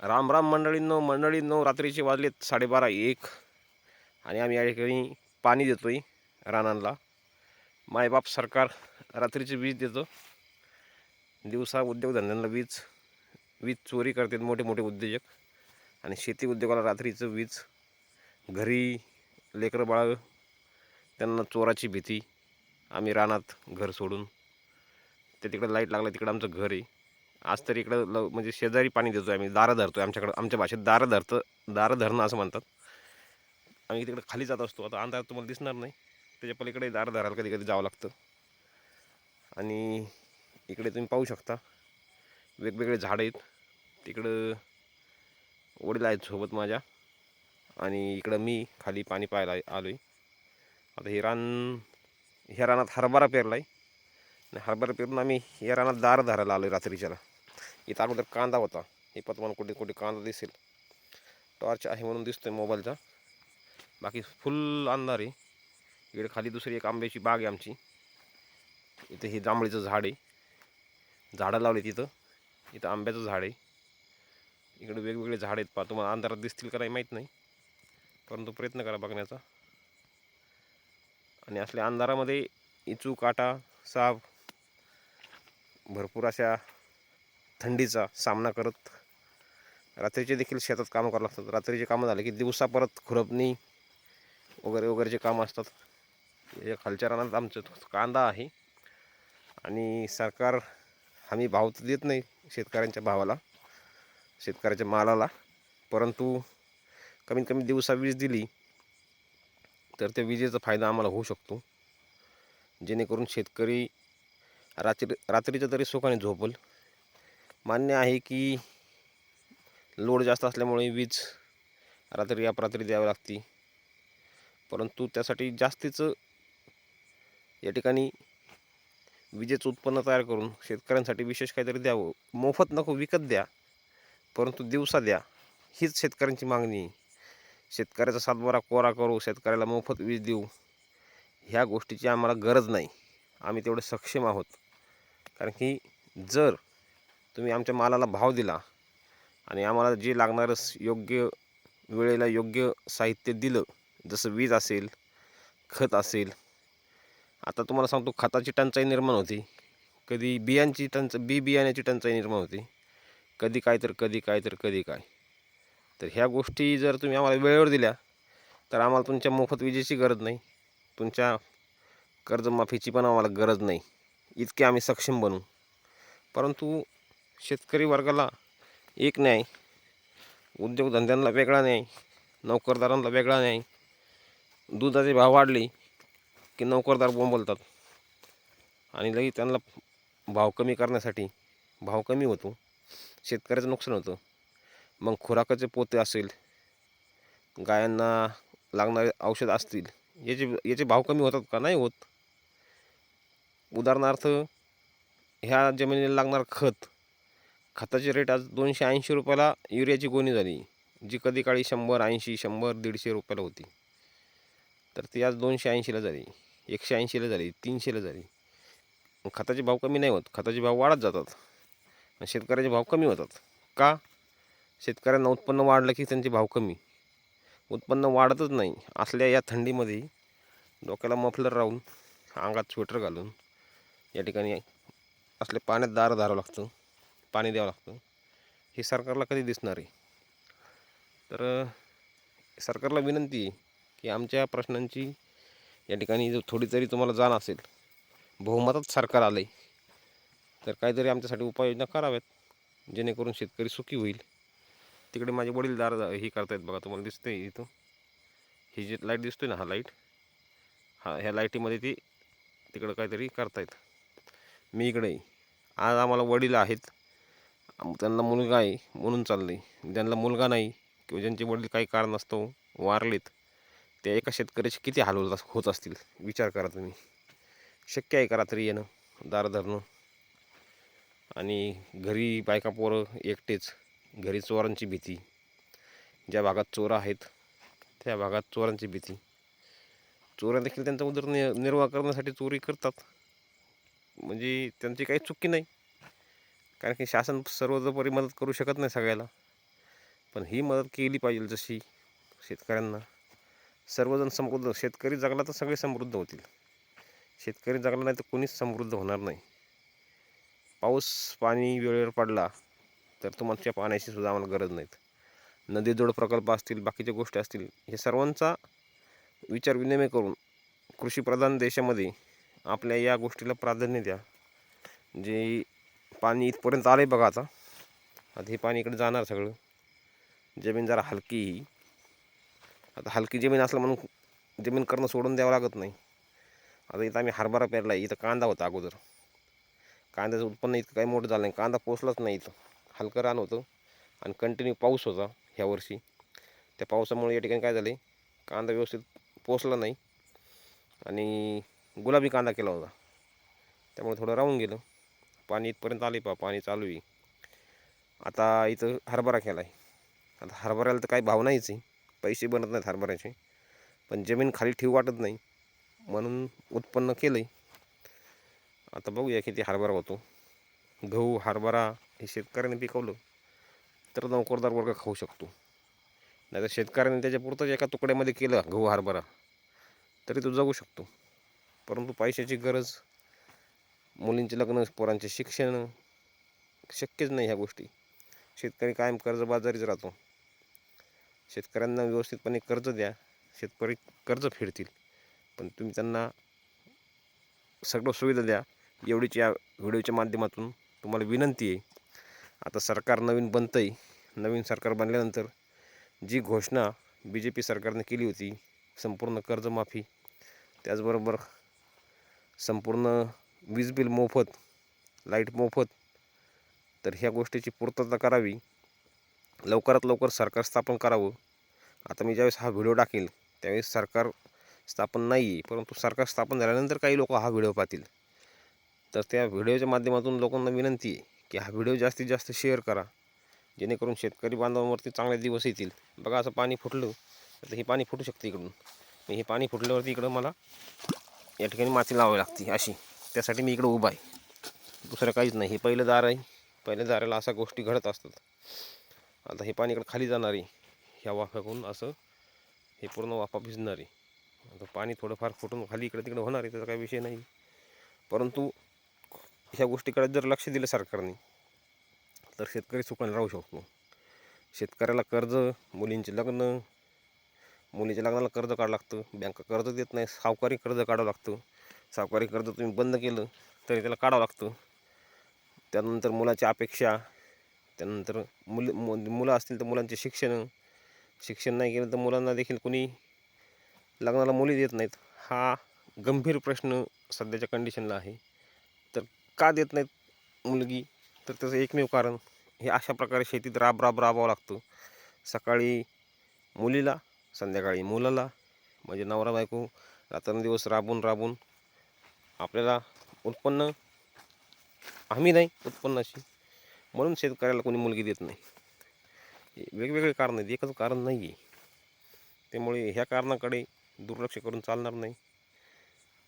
राम राम मंडळींनो मंडळींनो रात्रीचे वाजलेत साडेबारा एक. आणि आम्ही या ठिकाणी पाणी देतो आहे रानांना. मायबाप सरकार रात्रीची वीज देतो. दिवसा उद्योगधंद्यांना वीज वीज चोरी करतात मोठे मोठे उद्योजक. आणि शेती उद्योगाला रात्रीचं वीज घरी लेकरं बाळ त्यांना चोराची भीती. आम्ही रानात घर सोडून ते तिकडं लाइट लागलं तिकडं आमचं घर आहे. आज तर इकडं ल म्हणजे शेजारी पाणी देतो आम्ही दारं धरतो आमच्याकडं आमच्या भाषेत दारं धरतं दारं धरणं असं म्हणतात. आम्ही तिकडे खाली जात असतो आता अंधार तुम्हाला दिसणार नाही. त्याच्या पलीकडे दारं धरायला कधी कधी जावं लागतं. आणि इकडे तुम्ही पाहू शकता वेगवेगळे झाडं आहेत. तिकडं वडील आहेत सोबत माझ्या. आणि इकडं मी खाली पाणी पाहायला आलो आहे आता हे रान ह्या रानात हरभरा पेरला आहे आणि हरभरा पेरून आम्ही या रानात दार धरायला आलो आहे रात्रीच्याला इथं अगोदर कांदा होता. हे पण तुम्हाला कुठे कुठे कांदा दिसेल. टॉर्च आहे म्हणून दिसतोय मोबाईलचा. बाकी फुल अंधार आहे. इकडे खाली दुसरी एक आंब्याची बाग आहे आमची. इथं हे जांभळीचं झाड आहे. झाडं लावली तिथं इथं आंब्याचं झाड आहे. इकडे वेगवेगळे झाड आहेत. पा तुम्हाला अंधारात दिसतील का नाही माहीत नाही. परंतु प्रयत्न करा बघण्याचा. आणि असल्या अंधारामध्ये इचू काटा साप भरपूर अशा थंडीचा सामना करत रात्रीचे देखील शेतात कामं करावं लागतात. रात्रीचे कामं झाले की दिवसा परत खुरपणी वगैरे वगैरेचे कामं असतात. या खालच्या रानात आमचं कांदा आहे आणि सरकार हमी भाव तर देत नाही शेतकऱ्यांच्या भावाला शेतकऱ्याच्या मालाला परंतु कमीत कमी दिवसा वीज दिली तर त्या विजेचा फायदा आम्हाला होऊ शकतो. जेणेकरून शेतकरी रात्री रात्रीचं तरी सुखाने झोपल. मान्य आहे की लोड जास्त असल्यामुळे वीज रात्री अपरात्री द्यावी लागते. परंतु त्यासाठी जास्तीचं या ठिकाणी विजेचं उत्पन्न तयार करून शेतकऱ्यांसाठी विशेष काहीतरी द्यावं. मोफत नको विकत द्या परंतु दिवसा द्या. हीच शेतकऱ्यांची मागणी. आहे शेतकऱ्याचा सातबारा कोरा करू शेतकऱ्याला मोफत वीज देऊ ह्या गोष्टीची आम्हाला गरज नाही. आम्ही तेवढे सक्षम आहोत. कारण की जर तुम्ही आमच्या मालाला भाव दिला आणि आम्हाला जे लागणारं स- योग्य वेळेला योग्य साहित्य दिलं जसं वीज असेल खत असेल आता तुम्हाला सांगतो खताची टंचाई निर्माण होती. कधी बियांची टंच बी बियाण्याची टंचाई निर्माण होती. कधी काय तर कधी काय तर कधी काय. तर ह्या गोष्टी जर तुम्ही आम्हाला वेळेवर दिल्या तर आम्हाला तुमच्या मोफत विजेची गरज नाही. तुमच्या कर्जमाफीची पण आम्हाला गरज नाही. इतके आम्ही सक्षम बनू. परंतु शेतकरी वर्गाला एक न्याय उद्योगधंद्यांना वेगळा न्याय नोकरदारांना वेगळा न्याय दुधाचे भाव वाढले की नोकरदार बोंबलतात. आणि लगेच त्यांना भाव कमी करण्यासाठी भाव कमी होतो शेतकऱ्याचं नुकसान होतं. मग खुराकाचे पोते असेल गायांना लागणारे औषध असतील याचे याचे भाव कमी होतात का? नाही होत. उदाहरणार्थ ह्या जमिनीला लागणार खत. खताचे रेट आज दोनशे ऐंशी रुपयाला युरियाची गोणी झाली जी कधी काळी शंभर ऐंशी शंभर दीडशे रुपयाला होती. तर ती आज दोनशे ऐंशीला झाली एकशे ऐंशीला झाली तीनशेला झाली. खताचे भाव कमी नाही होत खताचे भाव वाढत जातात. आणि शेतकऱ्याचे भाव कमी होतात. का? शेतकऱ्यांना उत्पन्न वाढलं की त्यांचे भाव कमी. उत्पन्न वाढतच नाही असल्या या थंडीमध्ये डोक्याला मफलर राहून अंगात स्वेटर घालून या ठिकाणी असले पाण्यात दार धारावं लागतं पाणी द्यावं लागतं. हे सरकारला कधी दिसणार आहे? तर सरकारला विनंती आहे की आमच्या प्रश्नांची या ठिकाणी जर थोडी तरी तुम्हाला जाण असेल बहुमतात सरकार आलं आहे तर काहीतरी आमच्यासाठी उपाययोजना कराव्यात जेणेकरून शेतकरी सुखी होईल. तिकडे माझे वडील दार हे करतायत बघा तुम्हाला दिसतंय इथं. ही जी लाइट दिसतोय ना हा लाइट हा ह्या लाईटीमध्ये ती तिकडं काहीतरी करतायत. मी इकडे आज आम्हाला वडील आहेत. त्यांना मुलगा आहे म्हणून चाललं. आहे ज्यांना मुलगा नाही किंवा ज्यांचे वडील काही कारण असतो वारलेत त्या एका शेतकऱ्याचे किती हाल होत होत असतील? विचार करा तुम्ही. शक्य आहे का रात्री येणं? दार धरणं. आणि घरी बायका पोरं एकटेच. घरी चोरांची भीती. ज्या भागात चोर आहेत त्या भागात चोरांची भीती. चोऱ्या देखील त्यांचा उदरनिर्वाह निर्वाह करण्यासाठी चोरी करतात. म्हणजे त्यांची काही चुकी नाही. कारण की शासन सर्वतोपरी मदत करू शकत नाही सगळ्याला. पण ही मदत केली पाहिजे जशी शेतकऱ्यांना. सर्वजण समृद्ध शेतकरी जगला तर सगळे समृद्ध होतील. शेतकरी जगला नाही तर कोणीच समृद्ध होणार नाही. पाऊस पाणी वेळेवर पडला तर तुम्हाला पाण्याची सुद्धा आम्हाला गरज नाहीत. नदीजोड प्रकल्प असतील बाकीच्या गोष्टी असतील हे सर्वांचा विचार विनिमय करून कृषीप्रधान देशामध्ये आपल्या या गोष्टीला प्राधान्य द्या. जे पाणी इथपर्यंत आलं आहे बघा आता. आता हे पाणी इकडे जाणार सगळं. जमीन जरा हलकी ही. आता हलकी जमीन असलं म्हणून जमीन करणं सोडून द्यावं लागत नाही. आता इथं आम्ही हरभरा पेरला आहे इथं कांदा होता अगोदर. कांद्याचं उत्पन्न इतकं काही मोठं झालं नाही. कांदा पोचलाच नाही इथं. हलकं रान होतं आणि कंटिन्यू पाऊस होता ह्या वर्षी. त्या पावसामुळे या ठिकाणी काय झाले कांदा व्यवस्थित पोचला नाही. आणि गुलाबी कांदा केला होता. त्यामुळे थोडं राहून गेलं. पाणी इथपर्यंत आले पा पाणी चालू आहे. आता इथं हरभरा केला आहे आता हरभऱ्याला तर काही भाव नाहीच आहे. पैसे बनत नाहीत हरभऱ्याचे. पण जमीन खाली ठेवू वाटत नाही. म्हणून उत्पन्न केलं आहे आता बघूया किती हरभरा होतो. गहू हरभरा हे शेतकऱ्याने पिकवलं. तर नोकरदार वर्ग खाऊ शकतो. नाही तर शेतकऱ्याने त्याच्यापुरतंच एका तुकड्यामध्ये केलं गहू हरभरा. तरी तो जगू शकतो. परंतु पैशाची गरज मुलींचे लग्न पोरांचे शिक्षण शक्यच नाही ह्या गोष्टी. शेतकरी कायम कर्जबाजारीच राहतो. शेतकऱ्यांना व्यवस्थितपणे कर्ज द्या शेतकरी कर्ज फेडतील. पण तुम्ही त्यांना सगळं सुविधा द्या. एवढीच या व्हिडिओच्या माध्यमातून तुम्हाला विनंती आहे. आता सरकार नवीन बनतं आहे नवीन सरकार बनल्यानंतर जी घोषणा बी जे पी सरकारने केली होती संपूर्ण कर्जमाफी त्याचबरोबर संपूर्ण वीज बिल मोफत लाइट मोफत तर ह्या गोष्टीची पूर्तता करावी. लवकरात लवकर सरकार स्थापन करावं. आता मी ज्यावेळेस हा व्हिडिओ टाकेल त्यावेळेस सरकार स्थापन नाही आहे परंतु सरकार स्थापन झाल्यानंतर काही लोक हा व्हिडिओ पाहतील. तर त्या व्हिडिओच्या माध्यमातून लोकांना विनंती आहे की हा व्हिडिओ जास्तीत जास्त शेअर करा. जेणेकरून शेतकरी बांधवांवरती चांगले दिवस येतील. बघा असं पाणी फुटलं तर हे पाणी फुटू शकते इकडून. मग हे पाणी फुटल्यावरती इकडं मला या ठिकाणी माती लावावी लागते अशी. त्यासाठी मी इकडं उभा आहे. दुसरं काहीच नाही. हे पहिलं दार आहे. पहिल्या दाराला अशा गोष्टी घडत असतात. आता हे पाणी इकडं खाली जाणार आहे. ह्या वाफ्याकडून असं हे पूर्ण वाफा भिजणार आहे. आता पाणी थोडंफार फुटून खाली इकडे तिकडे होणार आहे त्याचा काही विषय नाही. परंतु ह्या गोष्टीकडे जर लक्ष दिलं सरकारने तर शेतकरी सुखाने राहू शकतो. शेतकऱ्याला कर्ज मुलींचे लग्न मुलीच्या लग्नाला कर्ज काढावं लागतं. बँका कर्ज देत नाही. सावकारी कर्ज काढावं लागतं. सावकारी कर्ज तुम्ही बंद केलं तरी त्याला काढावं लागतं. त्यानंतर मुलाची अपेक्षा त्यानंतर मुल मु मुलं असतील तर मुलांचे शिक्षण. शिक्षण नाही केलं तर मुलांना देखील कोणी लग्नाला मुली देत नाहीत. हा गंभीर प्रश्न सध्याच्या कंडिशनला आहे. तर का देत नाहीत मुलगी? तर त्याचं एकमेव कारण हे अशा प्रकारे शेतीत राब राब राबावं लागतं. सकाळी मुलीला संध्याकाळी मुलाला म्हणजे नवरा बायको रात्रंदिवस राबून राबून आपल्याला उत्पन्न हमी नाही उत्पन्नाची म्हणून शेतकऱ्याला कोणी मुलगी देत नाही. वेगवेगळे कारण आहेत. एकच कारण नाही आहे त्यामुळे ह्या कारणाकडे दुर्लक्ष करून चालणार नाही.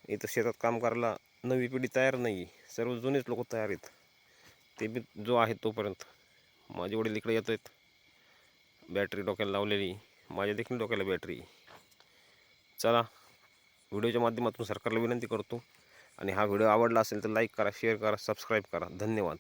इथं शेतात काम करायला नवी पिढी तयार नाही आहे सर्व जुनेच लोक तयार आहेत. ते बी जो आहे तोपर्यंत. माझे वडील इकडे येत आहेत बॅटरी डोक्याला लावलेली. माझ्या देखील डोक्याला बॅटरी चला व्हिडिओच्या माध्यमातून सरकारला विनंती करतो. आणि हा व्हिडिओ आवडला असेल तर लाईक करा शेअर करा सबस्क्राईब करा. धन्यवाद.